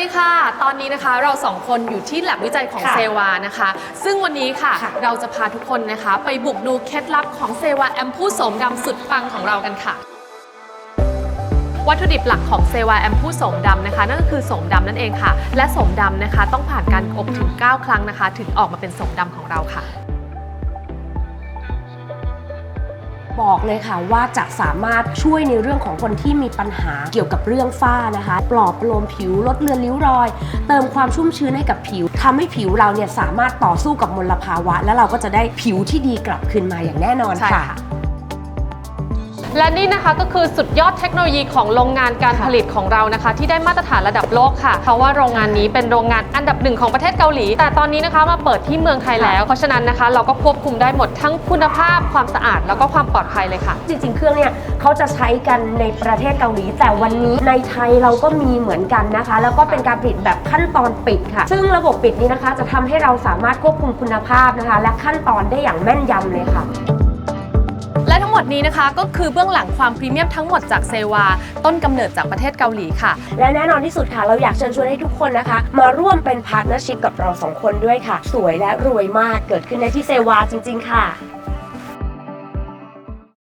ดีค่ะ ตอนนี้นะคะเราสองคนอยู่ที่แลบวิจัยของค่ะเซวานะคะ ซึ่งวันนี้ค่ะค่ะ เราจะพาทุกคนนะคะ ไปบุกดูเคล็ดลับของเซวาแอมพูโสมดำสุดปังของเรากันค่ะ วัตถุดิบหลักของเซวาแอมพูโสมดำนะคะ นั่นก็คือโสมดำนั่นเองค่ะ และโสมดำนะคะ ต้องผ่านการอบถึง 9 ครั้งนะคะ ถึงออกมาเป็นโสมดำของเราค่ะ บอกเลยค่ะว่าจะสามารถช่วยในเรื่องของคนที่มีปัญหาเกี่ยวกับเรื่องฝ้านะคะ ปลอบประโลมผิวลดเลือนริ้วรอย เติมความชุ่มชื้นให้กับผิวทำให้ผิวเราเนี่ยสามารถต่อสู้กับมลภาวะ แล้วเราก็จะได้ผิวที่ดีกลับคืนมาอย่างแน่นอนค่ะ และนี่นะคะก็คือสุดยอดเทคโนโลยีของโรงงานการผลิตของเรานะคะ ที่ได้มาตรฐานระดับโลกค่ะ เพราะว่าโรงงานนี้เป็นโรงงานอันดับหนึ่งของประเทศเกาหลี แต่ตอนนี้นะคะมาเปิดที่เมืองไทยแล้ว เพราะฉะนั้นนะคะ เราก็ควบคุมได้หมดทั้งคุณภาพความสะอาดแล้วก็ความปลอดภัยเลยค่ะ จริงๆ เครื่องเนี่ยเขาจะใช้กันในประเทศเกาหลี แต่วันนี้ในไทยเราก็มีเหมือนกันนะคะ แล้วก็เป็นการผลิตแบบขั้นตอนปิดค่ะ ซึ่งระบบปิดนี้นะคะ จะทำให้เราสามารถควบคุมคุณภาพนะคะ และขั้นตอนได้อย่างแม่นยำเลยค่ะ ดนี้นะคะก็คือเบื้องหลังความพรีเมียมทั้งหมดจากเซวา ต้นกำเนิดจากประเทศเกาหลีค่ะ และแน่นอนที่สุดค่ะ เราอยากเชิญชวนให้ทุกคนนะคะ มาร่วมเป็นพาร์ทเนอร์ชิพกับเราสองคนด้วยค่ะ สวยและรวยมากเกิดขึ้นในที่เซวาจริง ๆ ค่ะ